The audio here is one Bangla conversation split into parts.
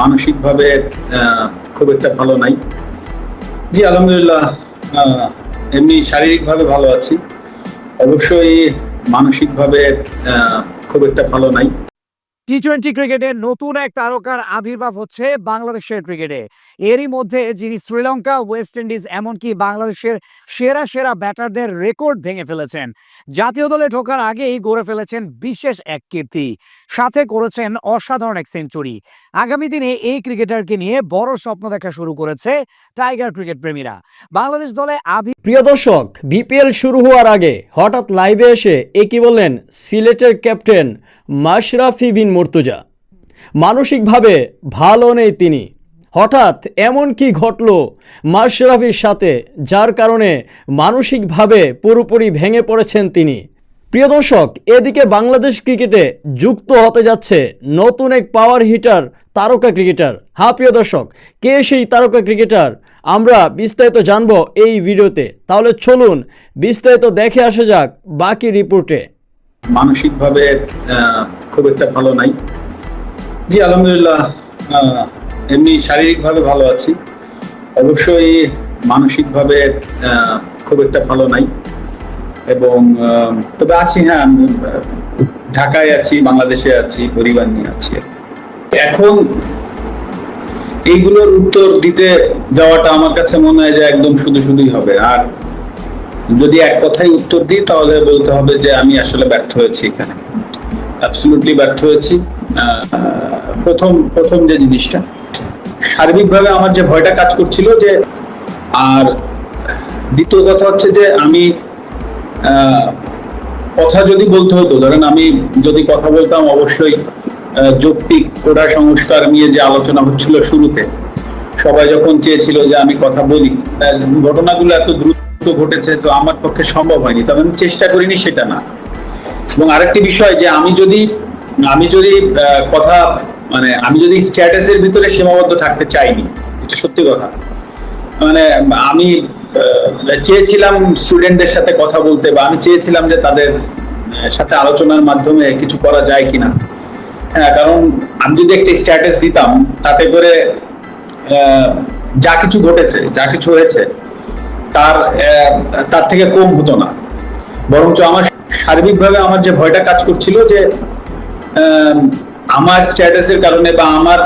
মানসিকভাবে খুব একটা ভালো নাই। জি, আলহামদুলিল্লাহ এমনি শারীরিকভাবে ভালো আছি। অবশ্যই মানসিকভাবে খুব একটা ভালো নাই। টি টোয়েন্টি ক্রিকেটে নতুন এক তারকার আবির্ভাব হচ্ছে বাংলাদেশের ক্রিকেটে এরই মধ্যে যিনি শ্রীলঙ্কা ওয়েস্ট ইন্ডিজ এমনকি বাংলাদেশের সেরা সেরা ব্যাটারদের রেকর্ড ভেঙে ফেলেছেন। জাতীয় দলে ঢোকার আগেই গড়ে ফেলেছেন বিশেষ এক কীর্তি। সাথে করেছেন অসাধারণ এক সেঞ্চুরি আগামী দিনে এই ক্রিকেটারকে নিয়ে বড় স্বপ্ন দেখা শুরু করেছে টাইগার ক্রিকেট প্রেমীরা। বাংলাদেশ দলে আবি প্রিয় দর্শক বিপিএল শুরু হওয়ার আগে হঠাৎ লাইভে এসে একই বললেন? সিলেটের ক্যাপ্টেন মাশরাফি বিন মুর্তুজা। মানসিকভাবে ভালো নেই তিনি। হঠাৎ এমন কি ঘটল মাশরাফির সাথে, যার কারণে মানসিকভাবে পুরোপুরি ভেঙে পড়েছেন তিনি। প্রিয় দর্শক, এদিকে বাংলাদেশ ক্রিকেটে যুক্ত হতে যাচ্ছে নতুন এক পাওয়ার হিটার তারকা ক্রিকেটার হ্যাঁ প্রিয় দর্শক, কে সেই তারকা ক্রিকেটার আমরা বিস্তারিত জানব এই ভিডিওতে। তাহলে চলুন, বিস্তারিত দেখে আসা যাক বাকি রিপোর্টে মানসিকভাবে খুব একটা ভালো নাই। জি, আলহামদুলিল্লাহ এমনি শারীরিকভাবে ভালো আছি। অবশ্যই মানসিকভাবে খুব একটা ভালো নাই। এবং তবে আছি হ্যাঁ ঢাকায় আছি, বাংলাদেশে আছি, পরিবার নিয়ে আছি। এখন এইগুলোর উত্তর দিতে যাওয়াটা আমার কাছে মনে হয় যে একদম শুধু শুধুই হবে। আর যদি এক কথায় উত্তর দিই, তাহলে বলতে হবে যে আমি আসলে ব্যর্থ হয়েছি এখানে। অ্যাবসলিউটলি ব্যর্থ হয়েছি। প্রথম প্রথম যে জিনিসটা, সার্বিকভাবে আমার যে ভয়টা কাজ করছিল যে, আর দ্বিতীয় কথা হচ্ছে যে আমি কথা যদি বলতে হতো, ধরেন আমি যদি কথা বলতাম, অবশ্যই যৌক্তিক কোটা সংস্কার নিয়ে যে আলোচনা হচ্ছিল শুরুতে, সবাই যখন চেয়েছিল যে আমি কথা বলি ঘটনাগুলো এত দ্রুত ঘটেছে, তো আমার পক্ষে সম্ভব হয়নি। তবে আমি চেষ্টা করিনি সেটা না। এবং আরেকটি বিষয় যে আমি যদি আমি যদি কথা মানে আমি যদি স্ট্যাটাসের ভিতরে সীমাবদ্ধ থাকতে চাইনি, এটা সত্যি কথা। মানে আমি চেয়েছিলাম স্টুডেন্টদের সাথে কথা বলতে বা আমি চেয়েছিলাম যে তাদের সাথে আলোচনার মাধ্যমে কিছু করা যায় কিনা। হ্যাঁ কারণ আমি যদি একটা স্ট্যাটাস দিতাম, তাতে করে যা কিছু ঘটেছে, যা কিছু হয়েছে তার তার থেকে কম হতো না। বরঞ্চ আমার সার্বিকভাবে আমার যে ভয়টা কাজ করছিল যে আমার স্ট্যাটাসের কারণে বা আমার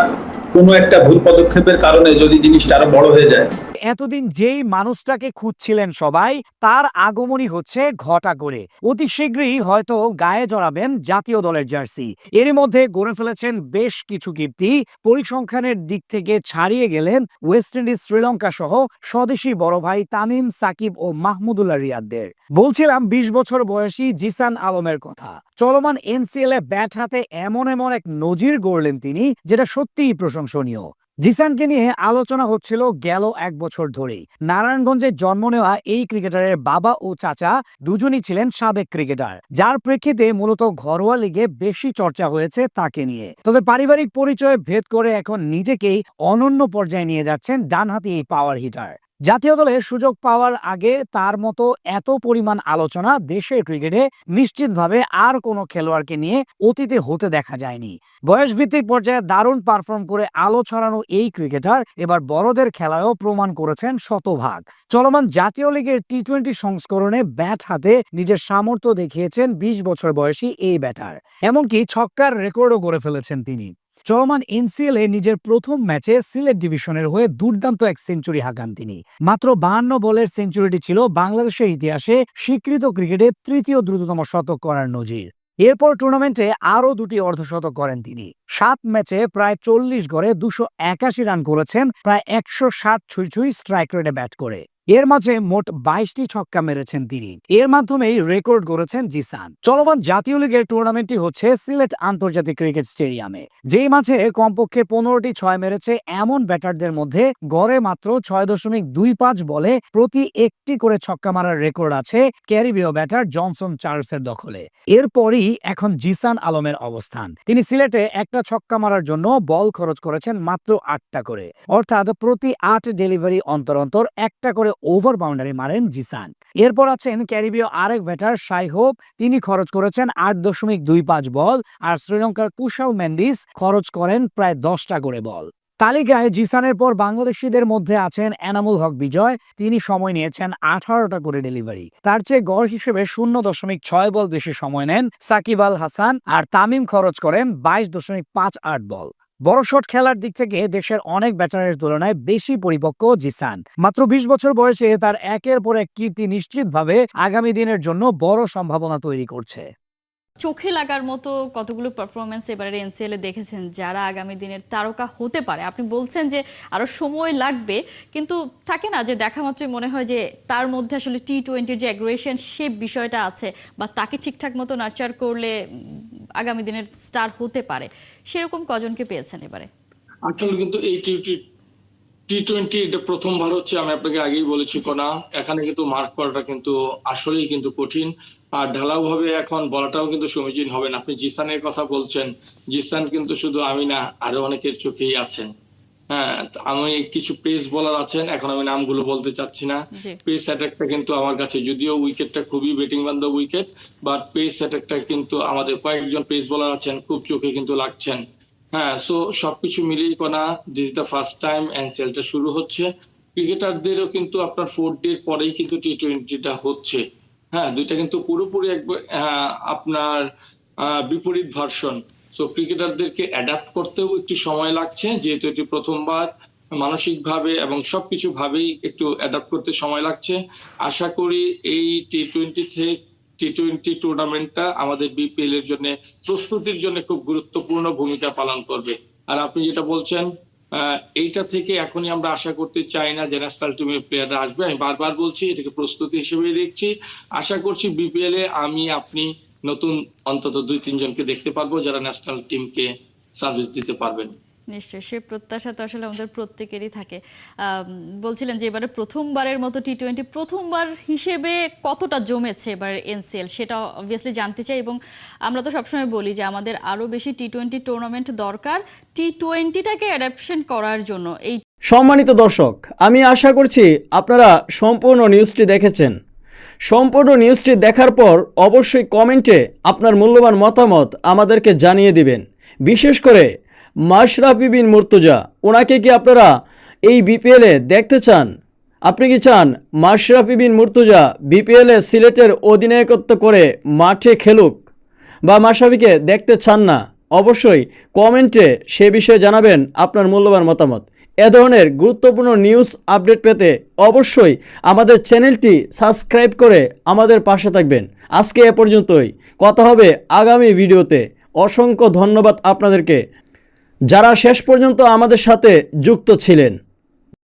কোনো একটা ভুল পদক্ষেপের কারণে যদি জিনিসটা আরও বড় হয়ে যায় এতদিন যেই মানুষটাকে খুঁজছিলেন সবাই, তার আগমনই হচ্ছে ঘটা করে। অতি শীঘ্রই হয়তো গায়ে জড়াবেন জাতীয় দলের জার্সি। এর মধ্যে গড়ে ফেলেছেন বেশ কিছু কীর্তি। পরিসংখ্যানের দিক থেকে ছাড়িয়ে গেলেন ওয়েস্ট ইন্ডিজ শ্রীলঙ্কা সহ স্বদেশী বড় ভাই তামিম, সাকিব ও মাহমুদুল্লাহ রিয়াদদের। বলছিলাম বিশ বছর বয়সী জিসান আলমের কথা। চলমান এনসিএল এ ব্যাট হাতে এমন এমন এক নজির গড়লেন তিনি, যেটা সত্যিই প্রশংসনীয়। জিসানকে নিয়ে আলোচনা হচ্ছিল গেল এক বছর ধরেই। নারায়ণগঞ্জে জন্ম নেওয়া এই ক্রিকেটারের বাবা ও চাচা দুজনই ছিলেন সাবেক ক্রিকেটার। যার প্রেক্ষিতে মূলত ঘরোয়া লিগে বেশি চর্চা হয়েছে তাকে নিয়ে। তবে পারিবারিক পরিচয় ভেদ করে এখন নিজেকেই অনন্য পর্যায়ে নিয়ে যাচ্ছেন ডানহাতি এই পাওয়ার হিটার জাতীয় দলে সুযোগ পাওয়ার আগে তার মতো এত পরিমাণ আলোচনা দেশের ক্রিকেটে নিশ্চিতভাবে আর কোনো খেলোয়াড়কে নিয়ে অতীতে হতে দেখা যায়নি। বয়স ভিত্তিক পর্যায়ে দারুণ পারফর্ম করে আলো ছড়ানো এই ক্রিকেটার এবার বড়দের খেলায়ও প্রমাণ করেছেন শতভাগ। চলমান জাতীয় লিগের টি টোয়েন্টি সংস্করণে ব্যাট হাতে নিজের সামর্থ্য দেখিয়েছেন বিশ বছর বয়সী এই ব্যাটার। এমনকি ছক্কার রেকর্ডও করে ফেলেছেন তিনি। চলমান এনসিএল এ নিজের প্রথম ম্যাচে সিলেট ডিভিশনের হয়ে দুর্দান্ত এক সেঞ্চুরি হাঁকান তিনি। মাত্র বাহান্ন বলের সেঞ্চুরিটি ছিল বাংলাদেশের ইতিহাসে স্বীকৃত ক্রিকেটে তৃতীয় দ্রুততম শতক করার নজির। এরপর টুর্নামেন্টে আরও দুটি অর্ধশতক করেন তিনি। সাত ম্যাচে প্রায় চল্লিশ গড়ে দুশো একাশি রান করেছেন, প্রায় একশো ষাট ছুঁই ছুঁই স্ট্রাইক রেটে ব্যাট করে। এর মাঝে মোট বাইশটি ছক্কা মেরেছেন তিনি। এর মাধ্যমেই রেকর্ড গড়েছেন জিসান। চলমান জাতীয় লিগের টুর্নামেন্টটি হচ্ছে সিলেট আন্তর্জাতিক ক্রিকেট স্টেডিয়ামে। যেই মাঝে কমপক্ষে পনেরোটি ছয় মেরেছে এমন ব্যাটারদের মধ্যে গড়ে মাত্র ছয় দশমিক দুই পাঁচ বলে প্রতি একটি করে ছক্কা মারার রেকর্ড আছে ক্যারিবীয় ব্যাটার জনসন চার্লসের দখলে। এরপরই এখন জিসান আলমের অবস্থান। তিনি সিলেটে একটা ছক্কা মারার জন্য বল খরচ করেছেন মাত্র আটটা করে। অর্থাৎ প্রতি আট ডেলিভারি অন্তর অন্তর একটা করে ওভার বাউন্ডারি মারেন জিসান। এরপর আছেন ক্যারিবীয় আরেক ব্যাটার সাই হোপ তিনি খরচ করেছেন আট দশমিক দুই পাঁচ বল আর শ্রীলঙ্কার কুশাল ম্যান্ডিস খরচ করেন প্রায় দশটা করে বল। তালিকায় জিসানের পর বাংলাদেশিদের মধ্যে আছেন এনামুল হক বিজয়। তিনি সময় নিয়েছেন আঠারোটা করে ডেলিভারি তার চেয়ে গড় হিসেবে শূন্য দশমিক ছয় বল বেশি সময় নেন সাকিব আল হাসান আর তামিম খরচ করেন বাইশ দশমিক পাঁচ আট বল। বড় শট খেলার দিক থেকে দেশের অনেক ব্যাটারের তুলনায় বেশি পরিপক্ক জিসান। মাত্র বিশ বছর বয়সে তার একের পর এক কীর্তি নিশ্চিতভাবে আগামী দিনের জন্য বড় সম্ভাবনা তৈরি করছে। চোখে লাগার মতো কতগুলো পারফরমেন্স এবারে এনসিএল এ দেখেছেন যারা আগামী দিনের তারকা হতে পারে? আপনি বলছেন যে আরও সময় লাগবে কিন্তু থাকে না যে দেখা মাত্রই মনে হয় যে তার মধ্যে আসলে টি টোয়েন্টির যে অ্যাগ্রেশন সে বিষয়টা আছে বা তাকে ঠিকঠাক মতো নার্চার করলে আগামী দিনের স্টার হতে পারে। সেরকম কজনকে পেয়েছেন এবারে? আসলে কিন্তু এই টি টি টোয়েন্টি এটা প্রথমবার হচ্ছে আমি আপনাকে আগেই বলেছি কোনা। এখানে কিন্তু মার্ক করাটা কিন্তু আসলেই কিন্তু কঠিন। আর ঢালাও ভাবে এখন বলাটাও কিন্তু সমীচীন হবে না। আপনি জিসানের কথা বলছেন জিসান কিন্তু শুধু আমি না আরও অনেকের চোখেই আছেন। হ্যাঁ আমি কিছু পেস বলার আছেন এখন আমি নামগুলো বলতে চাচ্ছি না। পেস অ্যাটাকটা কিন্তু আমার কাছে যদিও উইকেটটা খুবই ব্যাটিং বান্ধব উইকেট বাট পেস অ্যাটাকটা কিন্তু আমাদের কয়েকজন পেস বোলার আছেন খুব চোখে কিন্তু লাগছেন। হ্যাঁ সো সবকিছু মিলিয়ে কোনা দিস দ্য ফার্স্ট টাইম এনসিএলটা শুরু হচ্ছে। ক্রিকেটারদেরও কিন্তু আপনার ফোর ডে পরেই কিন্তু টি টোয়েন্টিটা হচ্ছে। হ্যাঁ দুইটা কিন্তু পুরোপুরি একবার আপনার বিপরীত ভার্সন। সো ক্রিকেটারদেরকে অ্যাডাপ্ট করতেও একটু সময় লাগছে, যেহেতু এটি প্রথমবার মানসিকভাবে এবং সবকিছু ভাবেই একটু অ্যাডাপ্ট করতে সময় লাগছে। আশা করি এই টি টোয়েন্টি থেকে টি টোয়েন্টি টুর্নামেন্টটা আমাদের বিপিএল এর জন্য, প্রস্তুতির জন্য খুব গুরুত্বপূর্ণ ভূমিকা পালন করবে। আর আপনি যেটা বলছেন এইটা থেকে এখনই আমরা আশা করতে চাই না যে ন্যাশনাল টিমের প্লেয়াররা আসবে। আমি বারবার বলছি, এটাকে প্রস্তুতি হিসেবে দেখছি। আশা করছি বিপিএল এ আমি, আপনি নতুন অন্তত দুই তিনজনকে দেখতে পারব যারা ন্যাশনাল টিমকে সার্ভিস দিতে পারবেন। নিশ্চয়ই, সে প্রত্যাশা তো আসলে আমাদের প্রত্যেকেরই থাকে। বলছিলেন যে এবারে প্রথমবারের মতো টি টোয়েন্টি প্রথমবার হিসেবে কতটা জমেছে এবার এনসিএল সেটা অবভিয়াসলি জানতে চাই এবং আমরা তো সবসময় বলি যে আমাদের আরও বেশি টি টোয়েন্টি টুর্নামেন্ট দরকার টি টোয়েন্টিটাকে অ্যাডাপশন করার জন্য। এই সম্মানিত দর্শক, আমি আশা করছি আপনারা সম্পূর্ণ নিউজটি দেখেছেন। সম্পূর্ণ নিউজটি দেখার পর অবশ্যই কমেন্টে আপনার মূল্যবান মতামত আমাদেরকে জানিয়ে দিবেন। বিশেষ করে মাশরাফি বিন মুর্তজা, ওনাকে কি আপনারা এই বিপিএলে দেখতে চান? আপনি কি চান মাশরাফি বিন মুর্তজা বিপিএলে সিলেটের অধিনায়কত্ব করে মাঠে খেলুক বা মাশরাফিকে দেখতে চান না? অবশ্যই কমেন্টে সে বিষয়ে জানাবেন আপনার মূল্যবান মতামত। এ ধরনের গুরুত্বপূর্ণ নিউজ আপডেট পেতে অবশ্যই আমাদের চ্যানেলটি সাবস্ক্রাইব করে আমাদের পাশে থাকবেন। আজকে এ পর্যন্তই। কথা হবে আগামী ভিডিওতে। অসংখ্য ধন্যবাদ আপনাদেরকে। যারা শেষ পর্যন্ত আমাদের সাথে যুক্ত ছিলেন।